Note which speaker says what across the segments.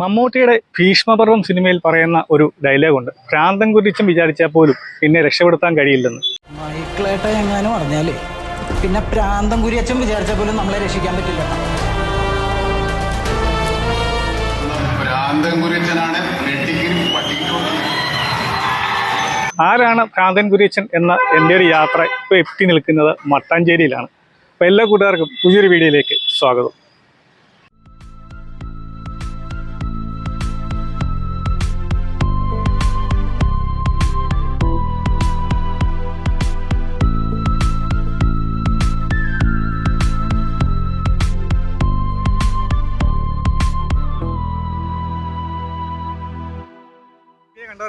Speaker 1: മമ്മൂട്ടിയുടെ ഭീഷ്മപർവം സിനിമയിൽ പറയുന്ന ഒരു ഡയലോഗുണ്ട് ഭ്രാന്തൻ കുരിച്ചും വിചാരിച്ചാൽ പോലും എന്നെ രക്ഷപ്പെടുത്താൻ കഴിയില്ലെന്ന്.
Speaker 2: മൈക്കിളേട്ട എങ്ങാനും പറഞ്ഞാലേ പിന്നെ പ്രാന്തം കുരിയച്ചൻ വിചാരിച്ച പോലും നമ്മളെ രക്ഷിക്കാൻ പറ്റില്ല.
Speaker 1: ആരാണ് ഭ്രാന്തൻ കുരിയച്ചൻ എന്ന എന്റെ ഒരു യാത്ര ഇപ്പോൾ എത്തി നിൽക്കുന്നത് മട്ടാഞ്ചേരിയിലാണ്. അപ്പോൾ എല്ലാ കൂട്ടുകാർക്കും പുതിയൊരു വീഡിയോയിലേക്ക് സ്വാഗതം.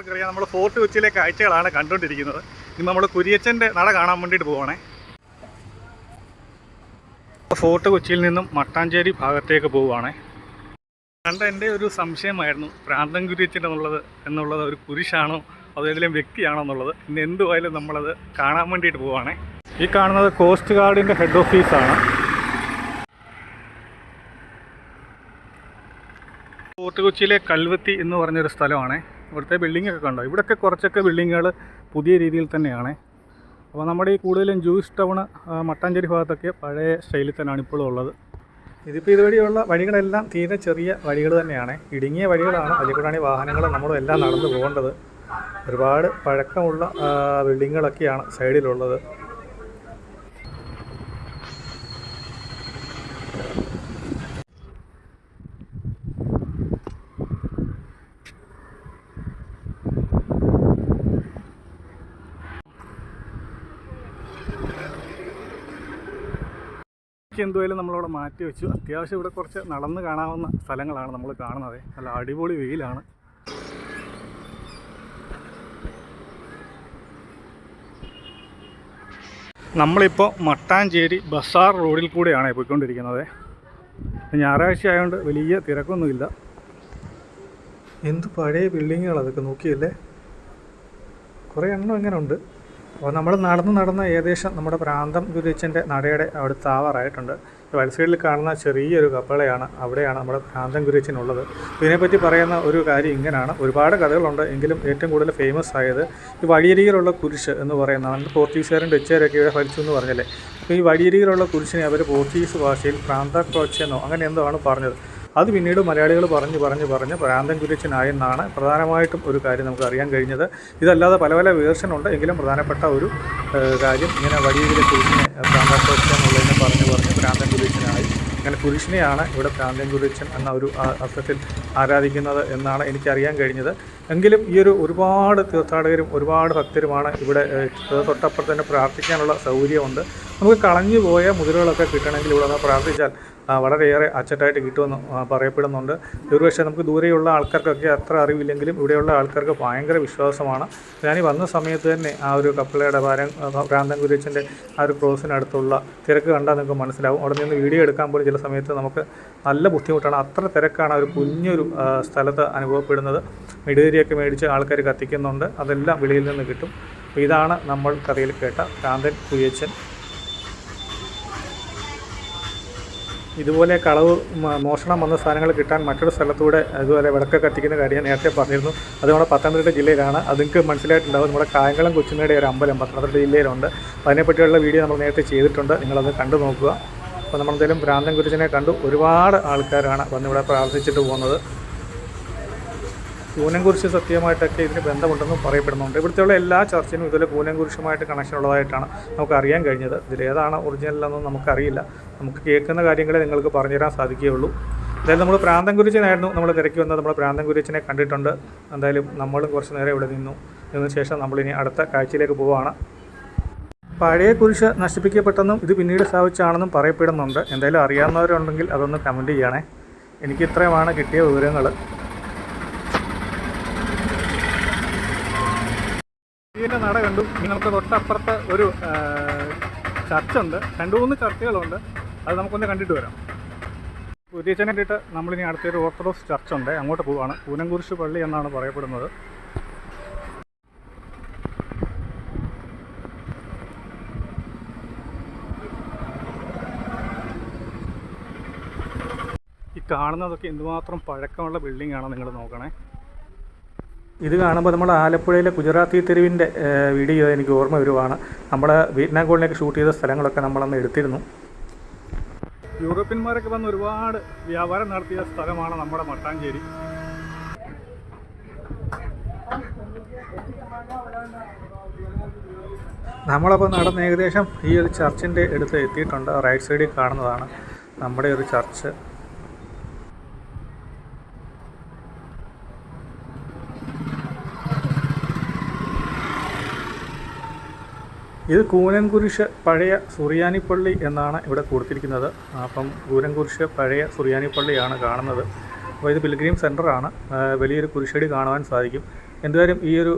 Speaker 1: കണ്ടവർക്കറിയാം നമ്മൾ ഫോർട്ട് കൊച്ചിയിലെ കാഴ്ചകളാണ് കണ്ടുകൊണ്ടിരിക്കുന്നത്. ഇന്ന് നമ്മൾ കുരിയച്ചന്റെ നട കാണാൻ വേണ്ടിയിട്ട് പോവാണേ. ഫോർട്ട് കൊച്ചിയിൽ നിന്നും മട്ടാഞ്ചേരി ഭാഗത്തേക്ക് പോവുകയാണേ. കണ്ട എന്റെ ഒരു സംശയമായിരുന്നു പ്രാന്തൻ കുരിയച്ചൻ എന്നുള്ളത് എന്നുള്ളത് ഒരു കുരിശാണോ അതോ ഏതെങ്കിലും വ്യക്തിയാണോ എന്നുള്ളത്. ഇന്ന് എന്തുമായാലും നമ്മളത് കാണാൻ വേണ്ടിയിട്ട് പോവുകയാണേ ഈ കാണുന്നത് കോസ്റ്റ് ഗാർഡിന്റെ ഹെഡ് ഓഫീസാണ് ഫോർട്ട് കൊച്ചിയിലെ കൽവത്തി എന്ന് പറഞ്ഞൊരു സ്ഥലമാണ്. ഇവിടുത്തെ ബിൽഡിംഗ് ഒക്കെ കണ്ടോ? ഇവിടെയൊക്കെ കുറച്ചൊക്കെ ബിൽഡിങ്ങുകൾ പുതിയ രീതിയിൽ തന്നെയാണ്. അപ്പോൾ നമ്മുടെ ഈ കൂടുതലും ജൂസ് ടൗൺ മട്ടാഞ്ചേരി ഭാഗത്തൊക്കെ പഴയ സ്റ്റൈലിൽ തന്നെയാണ് ഇപ്പോഴും ഉള്ളത്. ഇതിപ്പോൾ ഇതുവഴിയുള്ള വഴികളെല്ലാം തീരെ ചെറിയ വഴികൾ തന്നെയാണ്. ഇടുങ്ങിയ വഴികളാണ്. അതിൽ കൂടെയാണ് ഈ വാഹനങ്ങൾ നമ്മളും എല്ലാം നടന്നു പോകേണ്ടത്. ഒരുപാട് പഴക്കമുള്ള ബിൽഡിങ്ങുകളൊക്കെയാണ് സൈഡിലുള്ളത് എന്തുമായാലും നമ്മളവിടെ മാറ്റി വെച്ചു. അത്യാവശ്യം ഇവിടെ കുറച്ച് നടന്ന് കാണാവുന്ന സ്ഥലങ്ങളാണ് നമ്മൾ കാണുന്നത്. നല്ല അടിപൊളി വെയിലാണ്. നമ്മളിപ്പോൾ മട്ടാഞ്ചേരി ബസാർ റോഡിൽ കൂടെയാണ് പോയിക്കൊണ്ടിരിക്കുന്നത്. ഞായറാഴ്ച ആയതുകൊണ്ട് വലിയ തിരക്കൊന്നുമില്ല. എന്ത് പഴയ ബിൽഡിങ്ങുകൾ അതൊക്കെ നോക്കിയല്ലേ? കുറേ എണ്ണം ഇങ്ങനെ ഉണ്ട് അപ്പോൾ നമ്മൾ നടന്ന് നടന്ന് ഏകദേശം നമ്മുടെ പ്രാന്തം ഗുരുച്ചന്റെ നടയുടെ അവിടെ താവാറായിട്ടുണ്ട്. വലത് സൈഡിൽ കാണുന്ന ചെറിയൊരു കപ്പളയാണ് അവിടെയാണ് നമ്മുടെ പ്രാന്തം ഗുരുച്ചനുള്ളത്. ഇതിനെപ്പറ്റി പറയുന്ന ഒരു കാര്യം ഇങ്ങനെയാണ് ഒരുപാട് കഥകളുണ്ട്. എങ്കിലും ഏറ്റവും കൂടുതൽ ഫേമസ് ആയത് ഈ വഴിയരികിലുള്ള കുരിശ് എന്ന് പറയുന്നതാണ് പോർച്ചുഗീസുകാരും ഡച്ചുകാരൊക്കെ ഇവിടെ ഭരിച്ചു എന്ന് പറഞ്ഞല്ലേ? അപ്പോൾ ഈ വഴിയരികിലുള്ള കുരിശിനെ അവർ പോർച്ചുഗീസ് ഭാഷയിൽ പ്രാന്ത ക്രോച്ചെന്നോ അങ്ങനെ എന്തോ ആണ് പറഞ്ഞത്. അത് പിന്നീട് മലയാളികൾ പറഞ്ഞ് പറഞ്ഞ് പറഞ്ഞ് പ്രാന്തൻ കുരിച്ചനായെന്നാണ് പ്രധാനമായിട്ടും ഒരു കാര്യം നമുക്ക് അറിയാൻ കഴിഞ്ഞത്. ഇതല്ലാതെ പല പല വേർഷൻ ഉണ്ട് എങ്കിലും പ്രധാനപ്പെട്ട ഒരു കാര്യം ഇങ്ങനെ വഴിയിലെ കുരിശിനെ പ്രാന്തൻ എന്നുള്ളതിനെ പറഞ്ഞ് പറഞ്ഞ് പ്രാന്തൻ കുരിച്ചനായി അങ്ങനെ കുരിശിനെയാണ് ഇവിടെ പ്രാന്തൻ കുരിച്ചൻ എന്ന ഒരു അർത്ഥത്തിൽ ആരാധിക്കുന്നത് എന്നാണ് എനിക്കറിയാൻ കഴിഞ്ഞത്. എങ്കിലും ഈ ഒരു ഒരുപാട് തീർത്ഥാടകരും ഒരുപാട് ഭക്തരുമാണ് ഇവിടെ തൊട്ടപ്പുറത്ത് തന്നെ പ്രാർത്ഥിക്കാനുള്ള സൗകര്യമുണ്ട്. നമുക്ക് കളഞ്ഞു പോയ മുതലുകളൊക്കെ കിട്ടണമെങ്കിൽ ഇവിടെ ഒന്ന് പ്രാർത്ഥിച്ചാൽ വളരെയേറെ അച്ചട്ടായിട്ട് കിട്ടുമെന്ന് പറയപ്പെടുന്നുണ്ട്. ഒരുപക്ഷെ നമുക്ക് ദൂരെയുള്ള ആൾക്കാർക്കൊക്കെ അത്ര അറിവില്ലെങ്കിലും ഇവിടെയുള്ള ആൾക്കാർക്ക് ഭയങ്കര വിശ്വാസമാണ്. ഞാൻ ഈ വന്ന സമയത്ത് തന്നെ ആ ഒരു കപ്പലയുടെ ഭാരം ഭ്രാന്തൻ ആ ഒരു ക്രോസിനടുത്തുള്ള തിരക്ക് കണ്ടാൽ നിങ്ങൾക്ക് മനസ്സിലാവും. അവിടെ നിന്ന് വീഡിയോ എടുക്കാൻ പോലും ചില സമയത്ത് നമുക്ക് നല്ല ബുദ്ധിമുട്ടാണ്. അത്ര തിരക്കാണ് ഒരു കുഞ്ഞൊരു സ്ഥലത്ത് അനുഭവപ്പെടുന്നത്. മെഴുകുതിരിയൊക്കെ മേടിച്ച് ആൾക്കാർ കത്തിക്കുന്നുണ്ട്. അതെല്ലാം വെളിയിൽ നിന്ന് കിട്ടും. അപ്പോൾ ഇതാണ് നമ്മൾ കഥയിൽ കേട്ട ഭ്രാന്തൻ കുരിയച്ചൻ ഇതുപോലെ കളവ് മോഷണം വന്ന സാധനങ്ങൾ കിട്ടാൻ മറ്റൊരു സ്ഥലത്തൂടെ അതുപോലെ വിളക്ക് കത്തിക്കുന്ന കാര്യം ഞാൻ നേരത്തെ പറഞ്ഞിരുന്നു. അത് നമ്മുടെ പത്തനംതിട്ട ജില്ലയിലാണ്. അത് നിങ്ങൾക്ക് മനസ്സിലായിട്ടുണ്ടാവും. നമ്മുടെ കായംകുളം കൊച്ചുമേടെ ഒരു അമ്പലം പത്തനംതിട്ട ജില്ലയിലുണ്ട്. അതിനെപ്പറ്റിയുള്ള വീഡിയോ നമ്മൾ നേരത്തെ ചെയ്തിട്ടുണ്ട്. നിങ്ങളത് കണ്ടു നോക്കുക. അപ്പോൾ നമ്മളെന്തായാലും ഭ്രാന്തൻ കുരിശനെ കണ്ടു. ഒരുപാട് ആൾക്കാരാണ് വന്നിവിടെ പ്രാർത്ഥിച്ചിട്ട് പോകുന്നത്. കൂനംകുരിശ് സത്യമായിട്ടൊക്കെ ഇതിന് ബന്ധമുണ്ടെന്നും പറയപ്പെടുന്നുണ്ട്. ഇവിടുത്തെയുള്ള എല്ലാ ചർച്ചിനും ഇതുപോലെ കൂനംകുരിശുമായിട്ട് കണക്ഷൻ ഉള്ളതായിട്ടാണ് നമുക്ക് അറിയാൻ കഴിഞ്ഞത് ഇതിലേതാണ് ഒറിജിനലെന്നൊന്നും നമുക്കറിയില്ല. നമുക്ക് കേൾക്കുന്ന കാര്യങ്ങളെ നിങ്ങൾക്ക് പറഞ്ഞുതരാൻ സാധിക്കുകയുള്ളൂ. എന്തായാലും നമ്മൾ പ്രാന്തം കുരിച്ചനായിരുന്നു നമ്മൾ തിരക്കി വന്നത്. നമ്മൾ പ്രാന്തം കുരിച്ചനെ കണ്ടിട്ടുണ്ട്. എന്തായാലും നമ്മളും കുറച്ച് നേരം ഇവിടെ നിന്നു. ഇതിനു ശേഷം നമ്മളിനി അടുത്ത കാഴ്ചയിലേക്ക് പോവുകയാണ്. പഴയ കുരിശ് നശിപ്പിക്കപ്പെട്ടെന്നും ഇത് പിന്നീട് സ്ഥാപിച്ചാണെന്നും പറയപ്പെടുന്നുണ്ട്. എന്തായാലും അറിയാവുന്നവരുണ്ടെങ്കിൽ അതൊന്ന് കമന്റ് ചെയ്യണേ. എനിക്ക് ഇത്രയുമാണ് കിട്ടിയ വിവരങ്ങൾ ഇതിന്റെ നട കണ്ടു. നിങ്ങൾക്ക് തൊട്ടപ്പുറത്ത് ഒരു ചർച്ചുണ്ട്. രണ്ട് മൂന്ന് ചർച്ചുകളുണ്ട്. അത് നമുക്കൊന്ന് കണ്ടിട്ട് വരാം. പുതിയ കണ്ടിട്ട് നമ്മളിനി അടുത്തൊരു ഓർത്തഡോക്സ് ചർച്ചുണ്ട്. അങ്ങോട്ട് പോവാണ്. പൂനംകുരിശ് പള്ളി എന്നാണ് പറയപ്പെടുന്നത്. ഈ കാണുന്നതൊക്കെ എന്തുമാത്രം പഴക്കമുള്ള ബിൽഡിംഗ് ആണ് നിങ്ങൾ നോക്കണേ? ഇത് കാണുമ്പോൾ നമ്മൾ ആലപ്പുഴയിലെ ഗുജറാത്തി തെരുവിന്റെ വീഡിയോ എനിക്ക് ഓർമ്മ വരുവാണ്. നമ്മുടെ വിയറ്റ്നാം കോളിനൊക്കെ ഷൂട്ട് ചെയ്ത സ്ഥലങ്ങളൊക്കെ നമ്മളന്ന് എടുത്തിരുന്നു. യൂറോപ്യന്മാരൊക്കെ വന്ന് ഒരുപാട് വ്യാപാരം നടത്തിയ സ്ഥലമാണ് നമ്മുടെ മട്ടാഞ്ചേരി. നമ്മളപ്പോൾ നടന്ന് ഏകദേശം ഈ ഒരു ചർച്ചിന്റെ അടുത്ത് എത്തിയിട്ടുണ്ട്. റൈറ്റ് സൈഡിൽ കാണുന്നതാണ് നമ്മുടെ ഒരു ചർച്ച്. ഇത് കൂനൻകുരിശ് പഴയ സുറിയാനിപ്പള്ളി എന്നാണ് ഇവിടെ കൊടുത്തിരിക്കുന്നത്. അപ്പം കൂനൻകുരിശ് പഴയ സുറിയാനിപ്പള്ളിയാണ് കാണുന്നത്. അപ്പോൾ ഇത് പിൽഗ്രീം സെന്ററാണ് വലിയൊരു കുരിശടി കാണുവാൻ സാധിക്കും. എന്തായാലും ഈ ഒരു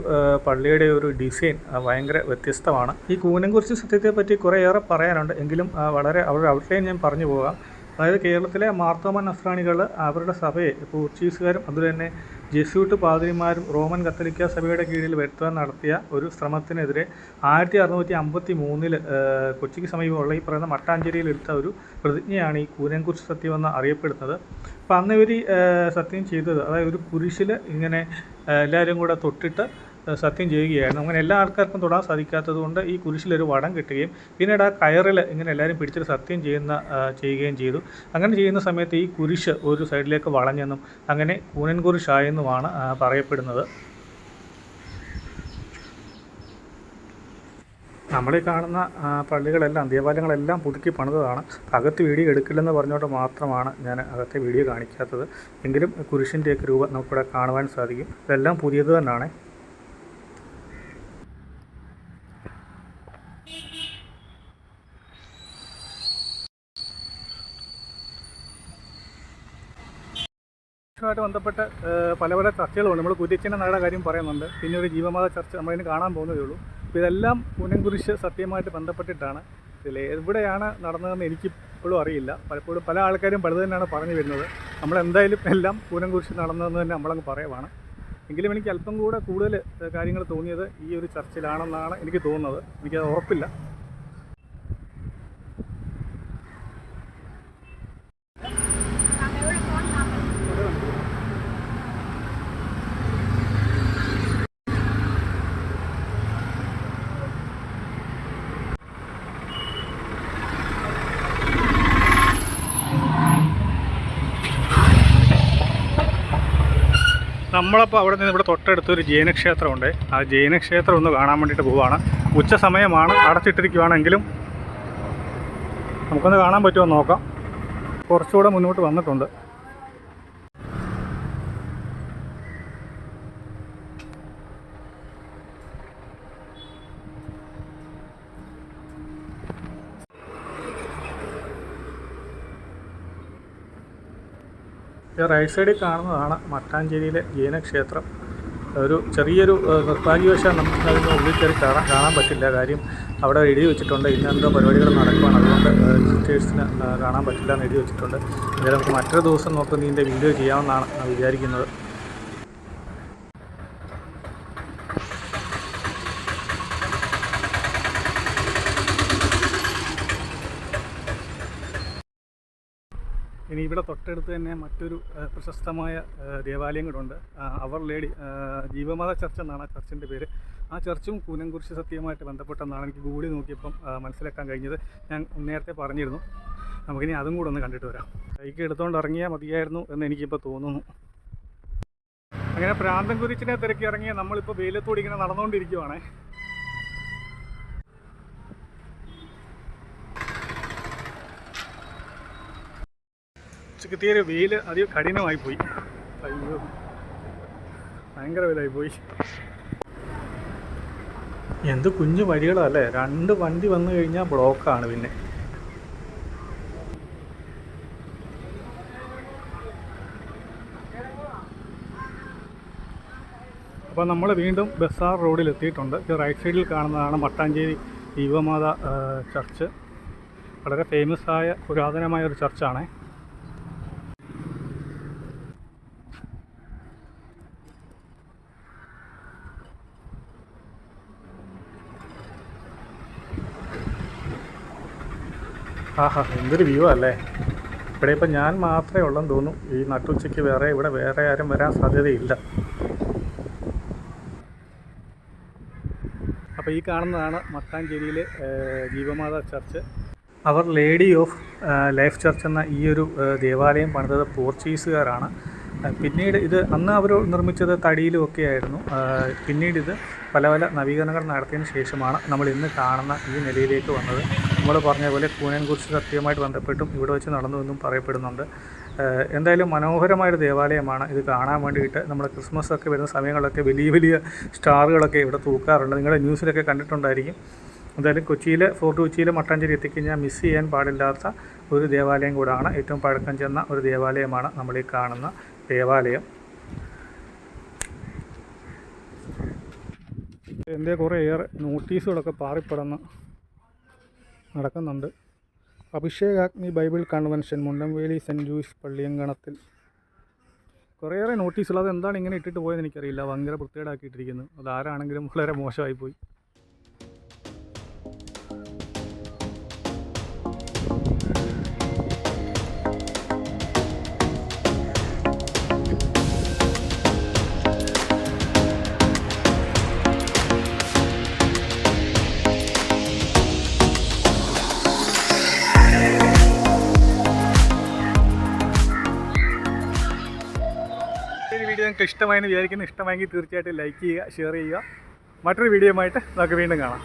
Speaker 1: പള്ളിയുടെ ഒരു ഡിസൈൻ ഭയങ്കര വ്യത്യസ്തമാണ്. ഈ കൂനൻകുരിശ് സത്യത്തെ പറ്റി കുറേയേറെ പറയാനുണ്ട്. എങ്കിലും വളരെ അവരുടെ ഔട്ട്ലൈൻ ഞാൻ പറഞ്ഞു പോകാം. അതായത് കേരളത്തിലെ മാർത്തോമൻ നസ്രാണികൾ അവരുടെ സഭയെ പോർച്ചുഗീസുകാരും അതുപോലെ തന്നെ ജെസ്യൂട്ട് പാതിരിമാരും റോമൻ കത്തോലിക്ക സഭയുടെ കീഴിൽ വരുത്താൻ നടത്തിയ ഒരു ശ്രമത്തിനെതിരെ ആയിരത്തി അറുന്നൂറ്റി അമ്പത്തി മൂന്നിൽ കൊച്ചിക്ക് സമീപമുള്ള ഈ പറയുന്ന മട്ടാഞ്ചേരിയിൽ എടുത്ത ഒരു പ്രതിജ്ഞയാണ് ഈ കൂനൻകുരിശ് സത്യം എന്ന് അറിയപ്പെടുന്നത്. അപ്പം അന്ന് ഇവർ സത്യം ചെയ്തത് അതായത് ഒരു കുരിശിൽ ഇങ്ങനെ എല്ലാവരും കൂടെ തൊട്ടിട്ട് സത്യം ചെയ്യുകയായിരുന്നു. അങ്ങനെ എല്ലാ ആൾക്കാർക്കും തൊടാൻ സാധിക്കാത്തത് കൊണ്ട് ഈ കുരിശിലൊരു വടം കിട്ടുകയും പിന്നീട് ആ കയറിൽ ഇങ്ങനെ എല്ലാവരും പിടിച്ചിട്ട് സത്യം ചെയ്യുന്ന ചെയ്യുകയും ചെയ്തു. അങ്ങനെ ചെയ്യുന്ന സമയത്ത് ഈ കുരിശ് ഒരു സൈഡിലേക്ക് വളഞ്ഞെന്നും അങ്ങനെ കൂനൻ കുരിശായെന്നുമാണ് പറയപ്പെടുന്നത്. നമ്മളീ കാണുന്ന പള്ളികളെല്ലാം ദേവാലയങ്ങളെല്ലാം പുതുക്കി പണിതതാണ്. അകത്ത് വീഡിയോ എടുക്കില്ലെന്ന് പറഞ്ഞുകൊണ്ട് മാത്രമാണ് ഞാൻ അകത്തെ വീഡിയോ കാണിക്കാത്തത്. എങ്കിലും കുരിശിന്റെയൊക്കെ രൂപം നമുക്കിവിടെ കാണുവാൻ സാധിക്കും. ഇതെല്ലാം പുതിയത് തന്നെയാണ് ായിട്ട് ബന്ധപ്പെട്ട് പല പല ചർച്ചകളുണ്ട്. നമ്മൾ കുര്യച്ചന്റെ നാടെ കാര്യം പറയുന്നുണ്ട്. പിന്നെ ഒരു ജീവമാത ചർച്ച നമ്മളതിന് കാണാൻ പോകുന്നതേ ഉള്ളൂ. അപ്പോൾ ഇതെല്ലാം കുരിശ് സത്യമായിട്ട് ബന്ധപ്പെട്ടിട്ടാണ്. ഇതിൽ എവിടെയാണ് നടന്നതെന്ന് എനിക്ക് ഇപ്പോഴും അറിയില്ല. പലപ്പോഴും പല ആൾക്കാരും പലത് തന്നെയാണ് പറഞ്ഞു വരുന്നത്. നമ്മളെന്തായാലും എല്ലാം കുരിശ് നടന്നതെന്ന് തന്നെ നമ്മളങ്ങ് പറയുവാണ്. എങ്കിലും എനിക്ക് അല്പം കൂടെ കൂടുതൽ കാര്യങ്ങൾ തോന്നിയത് ഈ ഒരു ചർച്ചയിലാണെന്നാണ് എനിക്ക് തോന്നുന്നത്. എനിക്കത് ഉറപ്പില്ല നമ്മളപ്പോൾ അവിടെ നിന്ന് ഇവിടെ തൊട്ടടുത്ത് ഒരു ജൈനക്ഷേത്രമുണ്ട്. ആ ജൈനക്ഷേത്രം ഒന്ന് കാണാൻ വേണ്ടിയിട്ട് പോവുകയാണ് ഉച്ച സമയമാണ് അടച്ചിട്ടിരിക്കുകയാണെങ്കിലും നമുക്കൊന്ന് കാണാൻ പറ്റുമോ നോക്കാം. കുറച്ചുകൂടെ മുന്നോട്ട് വന്നിട്ടുണ്ട്. ഈ റൈറ്റ് സൈഡിൽ കാണുന്നതാണ് മട്ടാഞ്ചേരിയിലെ ജൈനക്ഷേത്രം ഒരു ചെറിയൊരു നിർഭാഗ്യവശാൽ നമുക്ക് അതിന് ഉള്ളിൽ കയറി കാണാൻ കാണാൻ പറ്റില്ല. കാര്യം അവിടെ എഴുതി വെച്ചിട്ടുണ്ട്. ഇന്ന എന്തോ പരിപാടികൾ നടക്കുകയാണ് അതുകൊണ്ട് വിസിറ്റേഴ്സിന് കാണാൻ പറ്റില്ല എന്ന് എഴുതി വെച്ചിട്ടുണ്ട്. എന്തായാലും നമുക്ക് മറ്റൊരു ദിവസം നോക്കുന്നതിന്റെ വീഡിയോ ചെയ്യാമെന്നാണ് വിചാരിക്കുന്നത്. ഇനി ഇവിടെ തൊട്ടടുത്ത് തന്നെ മറ്റൊരു പ്രശസ്തമായ ദേവാലയം കൂടെ അവർ ലേഡി ജീവമാത ചർച്ച് എന്നാണ് ആ ചർച്ചിന്റെ പേര്. ആ ചർച്ചും കൂനംകുരിശ് സത്യമായിട്ട് ബന്ധപ്പെട്ടെന്നാണ് എനിക്ക് ഗൂഗിളിൽ നോക്കിയപ്പം മനസ്സിലാക്കാൻ കഴിഞ്ഞത്. ഞാൻ നേരത്തെ പറഞ്ഞിരുന്നു. നമുക്കിനി അതും കൂടെ ഒന്ന് കണ്ടിട്ട് വരാം. ബൈക്ക് എടുത്തുകൊണ്ട് ഇറങ്ങിയാൽ മതിയായിരുന്നു എന്ന് എനിക്കിപ്പോൾ തോന്നുന്നു. അങ്ങനെ പ്രാന്തം കുരിച്ചിനെ തിരക്കി ഇറങ്ങിയ നമ്മളിപ്പോൾ വെയിലത്തോടി ഇങ്ങനെ നടന്നുകൊണ്ടിരിക്കുവാണേ ഉച്ചയ്ക്ക് തീരെ വെയിൽ അധികം കഠിനമായി പോയി. അയ്യോ. ഭയങ്കര വെയിലായി പോയി. എന്ത് കുഞ്ഞു വഴികളല്ലേ രണ്ട് വണ്ടി വന്നു കഴിഞ്ഞാൽ ബ്ലോക്കാണ് പിന്നെ. അപ്പോൾ നമ്മൾ വീണ്ടും ബസാർ റോഡിൽ എത്തിയിട്ടുണ്ട്. ഇത് റൈറ്റ് സൈഡിൽ കാണുന്നതാണ് മട്ടാഞ്ചേരി ദീപമാത ചർച്ച്. വളരെ ഫേമസ് ആയ പുരാതനമായ ഒരു ചർച്ചാണ്. ആഹാ എന്തൊരു വ്യൂ അല്ലേ? ഇവിടെ ഇപ്പം ഞാൻ മാത്രമേ ഉള്ളെന്ന് തോന്നുന്നു. ഈ നട്ടുച്ചയ്ക്ക് വേറെ ഇവിടെ വേറെ ആരും വരാൻ സാധ്യതയില്ല. അപ്പോൾ ഈ കാണുന്നതാണ് മട്ടാഞ്ചേരിയിലെ Jeevamatha church. Our lady of life church എന്ന ഈ ഒരു ദേവാലയം പണിതത് പോർച്ചുഗീസുകാരാണ്. പിന്നീട് ഇത് അന്ന് അവർ നിർമ്മിച്ചത് തടിയിലും ഒക്കെ ആയിരുന്നു. പിന്നീട് ഇത് പല പല നവീകരണങ്ങൾ നടത്തിയതിന് ശേഷമാണ് നമ്മൾ ഇന്ന് കാണുന്ന ഈ നിലയിലേക്ക് വന്നത്. നമ്മൾ പറഞ്ഞ പോലെ കൂനൻകുരിശ് സത്യവുമായിട്ട് ബന്ധപ്പെട്ടും ഇവിടെ വെച്ച് നടന്നു എന്നും പറയപ്പെടുന്നുണ്ട്. എന്തായാലും മനോഹരമായൊരു ദേവാലയമാണ് ഇത് കാണാൻ വേണ്ടിയിട്ട്. നമ്മുടെ ക്രിസ്മസ് ഒക്കെ വരുന്ന സമയങ്ങളിലൊക്കെ വലിയ വലിയ സ്റ്റാറുകളൊക്കെ ഇവിടെ തൂക്കാറുണ്ട്. നിങ്ങളുടെ ന്യൂസിലൊക്കെ കണ്ടിട്ടുണ്ടായിരിക്കും. എന്തായാലും കൊച്ചിയിൽ ഫോർട്ട് കൊച്ചിയിൽ മട്ടാഞ്ചേരി എത്തിക്കഴിഞ്ഞാൽ മിസ് ചെയ്യാൻ പാടില്ലാത്ത ഒരു ദേവാലയം കൂടാണ്. ഏറ്റവും പഴക്കം ചെന്ന ഒരു ദേവാലയമാണ് നമ്മൾ ഈ കാണുന്ന ദേവാലയം. എന്റെ കുറേ ഏറെ നോട്ടീസുകളൊക്കെ പാറിപ്പടന്ന് നടക്കുന്നുണ്ട്. Abhishekagni bible convention Mundamveli saint Jewish പള്ളിയങ്കണത്തിൽ. കുറേയേറെ നോട്ടീസുകൾ. അത് എന്താണ് ഇങ്ങനെ ഇട്ടിട്ട് പോയെന്ന് എനിക്കറിയില്ല. ഭയങ്കര വൃത്തികേടാക്കിയിട്ടിരിക്കുന്നു. അത് ആരാണെങ്കിലും വളരെ മോശമായി നിങ്ങൾക്ക് ഇഷ്ടമായെന്ന് വിചാരിക്കുന്നു. ഇഷ്ടമായെങ്കിൽ തീർച്ചയായിട്ടും ലൈക്ക് ചെയ്യുക ഷെയർ ചെയ്യുക. മറ്റൊരു വീഡിയോ ആയിട്ട് നമുക്ക് വീണ്ടും കാണാം.